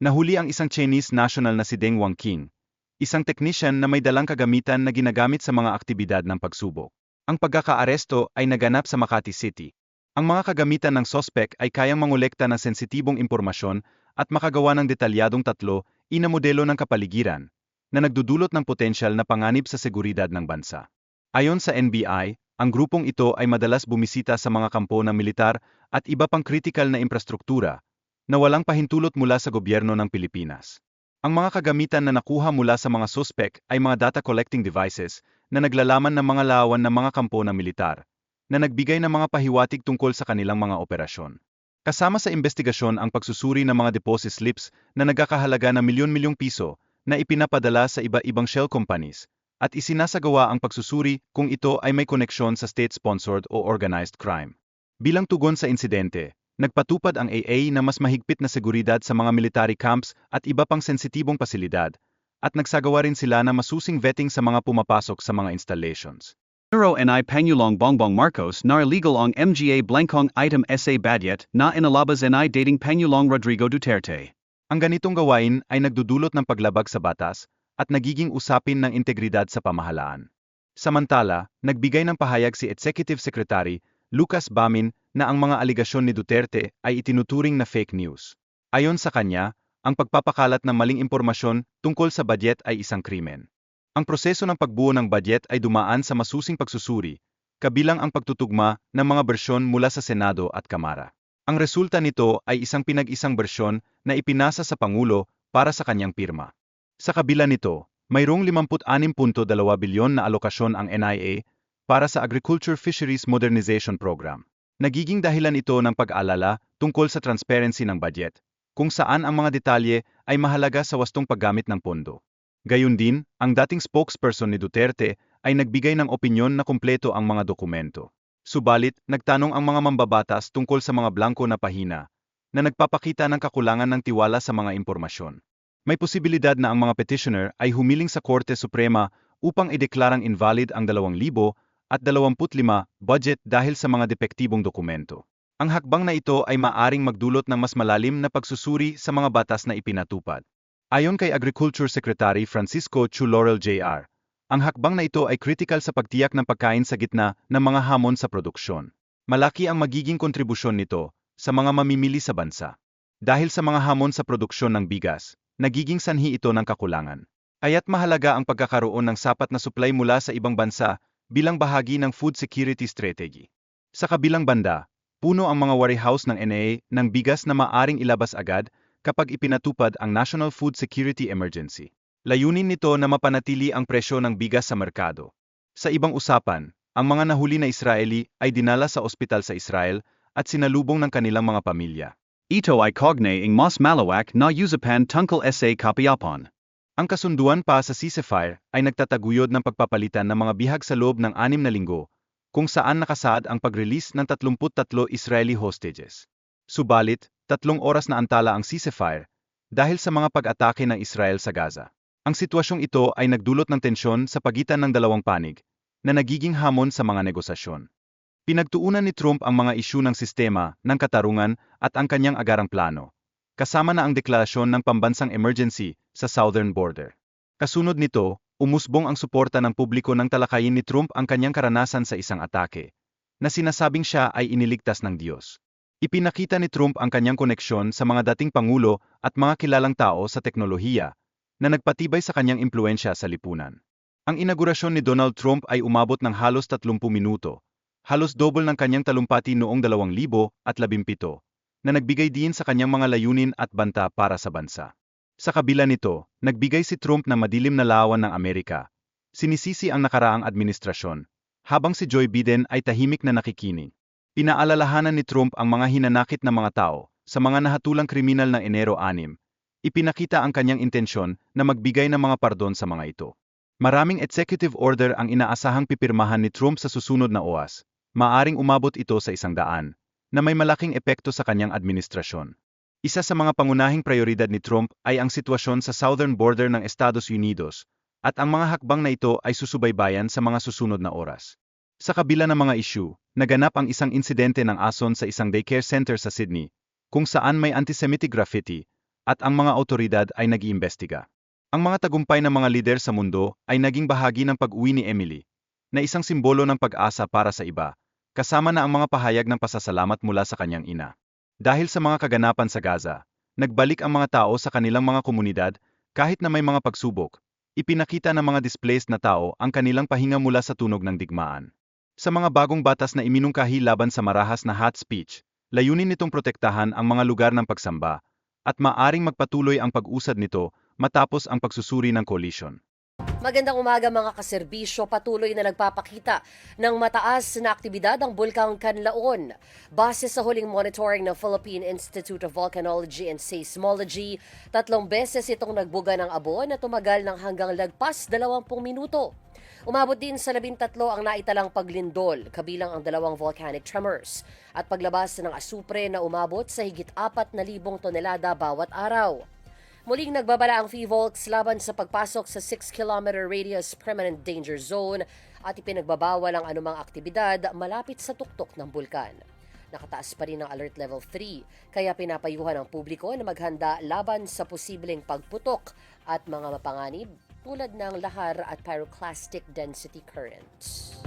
Nahuli ang isang Chinese national na si Deng Wangqing, isang technician na may dalang kagamitan na ginagamit sa mga aktibidad ng pagsubok. Ang pagkakaaresto ay naganap sa Makati City. Ang mga kagamitan ng sospek ay kayang mangolekta ng sensitibong impormasyon at makagawa ng detalyadong tatlo, ina modelo ng kapaligiran, na nagdudulot ng potensyal na panganib sa seguridad ng bansa. Ayon sa NBI, ang grupong ito ay madalas bumisita sa mga kampo ng militar at iba pang kritikal na infrastruktura na walang pahintulot mula sa gobyerno ng Pilipinas. Ang mga kagamitan na nakuha mula sa mga suspek ay mga data collecting devices na naglalaman ng mga lawan ng mga kampo ng militar, na nagbigay ng mga pahiwatig tungkol sa kanilang mga operasyon. Kasama sa investigasyon ang pagsusuri ng mga deposit slips na nagkakahalaga ng milyon-milyong piso na ipinapadala sa iba-ibang shell companies at isinasagawa ang pagsusuri kung ito ay may koneksyon sa state-sponsored o organized crime. Bilang tugon sa insidente, nagpatupad ang AA na mas mahigpit na seguridad sa mga military camps at iba pang sensitibong pasilidad, at nagsagawa rin sila ng masusing vetting sa mga pumapasok sa mga installations. Nero and I Pangulong Bongbong Marcos na illegal ang MGA Blancong item SA Badyet na inalabas and I dating Pangulong Rodrigo Duterte. Ang ganitong gawain ay nagdudulot ng paglabag sa batas at nagiging usapin ng integridad sa pamahalaan. Samantala, nagbigay ng pahayag si Executive Secretary Lucas Bamin na ang mga aligasyon ni Duterte ay itinuturing na fake news. Ayon sa kanya, ang pagpapakalat ng maling impormasyon tungkol sa budget ay isang krimen. Ang proseso ng pagbuo ng budget ay dumaan sa masusing pagsusuri, kabilang ang pagtutugma ng mga bersyon mula sa Senado at Kamara. Ang resulta nito ay isang pinag-isang bersyon na ipinasa sa Pangulo para sa kanyang pirma. Sa kabila nito, mayroong 56.2 bilyon na alokasyon ang NIA para sa Agriculture Fisheries Modernization Program. Nagiging dahilan ito ng pag-alala tungkol sa transparency ng budget, kung saan ang mga detalye ay mahalaga sa wastong paggamit ng pondo. Gayun din, ang dating spokesperson ni Duterte ay nagbigay ng opinyon na kumpleto ang mga dokumento. Subalit, nagtanong ang mga mambabatas tungkol sa mga blanko na pahina, na nagpapakita ng kakulangan ng tiwala sa mga impormasyon. May posibilidad na ang mga petitioner ay humiling sa Korte Suprema upang ideklarang invalid ang 2,000 at 25 budget dahil sa mga depektibong dokumento. Ang hakbang na ito ay maaring magdulot ng mas malalim na pagsusuri sa mga batas na ipinatupad. Ayon kay Agriculture Secretary Francisco Chu Laurel Jr., ang hakbang na ito ay critical sa pagtiyak ng pagkain sa gitna ng mga hamon sa produksyon. Malaki ang magiging kontribusyon nito sa mga mamimili sa bansa. Dahil sa mga hamon sa produksyon ng bigas, nagiging sanhi ito ng kakulangan. Kaya't mahalaga ang pagkakaroon ng sapat na supply mula sa ibang bansa bilang bahagi ng food security strategy. Sa kabilang banda, puno ang mga warehouse ng NA ng bigas na maaring ilabas agad kapag ipinatupad ang National Food Security Emergency. Layunin nito na mapanatili ang presyo ng bigas sa merkado. Sa ibang usapan, ang mga nahuli na Israeli ay dinala sa ospital sa Israel at sinalubong ng kanilang mga pamilya. Ito ay cogne ing mas malawak na usapan tungkol sa kapayapaan. Ang kasunduan pa sa ceasefire ay nagtataguyod ng pagpapalitan ng mga bihag sa loob ng anim na linggo, kung saan nakasaad ang pag-release ng 33 Israeli hostages. Subalit, tatlong oras na antala ang ceasefire dahil sa mga pag-atake ng Israel sa Gaza. Ang sitwasyong ito ay nagdulot ng tensyon sa pagitan ng dalawang panig, na nagiging hamon sa mga negosasyon. Pinagtuunan ni Trump ang mga isyu ng sistema, ng katarungan, at ang kanyang agarang plano. Kasama na ang deklarasyon ng pambansang emergency sa southern border. Kasunod nito, umusbong ang suporta ng publiko nang talakayin ni Trump ang kanyang karanasan sa isang atake, na sinasabing siya ay iniligtas ng Diyos. Ipinakita ni Trump ang kanyang koneksyon sa mga dating pangulo at mga kilalang tao sa teknolohiya, na nagpatibay sa kanyang impluensya sa lipunan. Ang inaugurasyon ni Donald Trump ay umabot ng halos 30 minuto, halos double ng kanyang talumpati noong 2017 na nagbigay din sa kanyang mga layunin at banta para sa bansa. Sa kabila nito, nagbigay si Trump ng madilim na lawan ng Amerika. Sinisisi ang nakaraang administrasyon, habang si Joe Biden ay tahimik na nakikinig. Pinaalalahanan ni Trump ang mga hinanakit na mga tao sa mga nahatulang kriminal ng Enero 6. Ipinakita ang kanyang intensyon na magbigay ng mga pardon sa mga ito. Maraming executive order ang inaasahang pipirmahan ni Trump sa susunod na oras, maaring umabot ito sa isang daan, na may malaking epekto sa kanyang administrasyon. Isa sa mga pangunahing prioridad ni Trump ay ang sitwasyon sa southern border ng Estados Unidos, at ang mga hakbang na ito ay susubaybayan sa mga susunod na oras. Sa kabila ng mga isyu, naganap ang isang insidente ng ason sa isang daycare center sa Sydney, kung saan may antisemitic graffiti, at ang mga otoridad ay nag-iimbestiga. Ang mga tagumpay ng mga lider sa mundo ay naging bahagi ng pag-uwi ni Emily, na isang simbolo ng pag-asa para sa iba, kasama na ang mga pahayag ng pasasalamat mula sa kanyang ina. Dahil sa mga kaganapan sa Gaza, nagbalik ang mga tao sa kanilang mga komunidad kahit na may mga pagsubok. Ipinakita ng mga displaced na tao ang kanilang pahinga mula sa tunog ng digmaan. Sa mga bagong batas na iminungkahi laban sa marahas na hate speech, layunin nitong protektahan ang mga lugar ng pagsamba, at maaring magpatuloy ang pag-usad nito matapos ang pagsusuri ng coalition. Magandang umaga mga kaserbisyo, patuloy na nagpapakita ng mataas na aktibidad ang bulkang Kanlaon. Base sa huling monitoring ng Philippine Institute of Volcanology and Seismology, tatlong beses itong nagbuga ng abo na tumagal ng hanggang lagpas 20 minuto. Umabot din sa labintatlo ang naitalang paglindol, kabilang ang dalawang volcanic tremors, at paglabas ng asupre na umabot sa higit 4,000 tonelada bawat araw. Muling nagbabala ang FIVOLX laban sa pagpasok sa 6-kilometer radius permanent danger zone at ipinagbabawal ang anumang aktibidad malapit sa tuktok ng bulkan. Nakataas pa rin ang alert level 3, kaya pinapayuhan ang publiko na maghanda laban sa posibleng pagputok at mga mapanganib tulad ng lahar at pyroclastic density currents.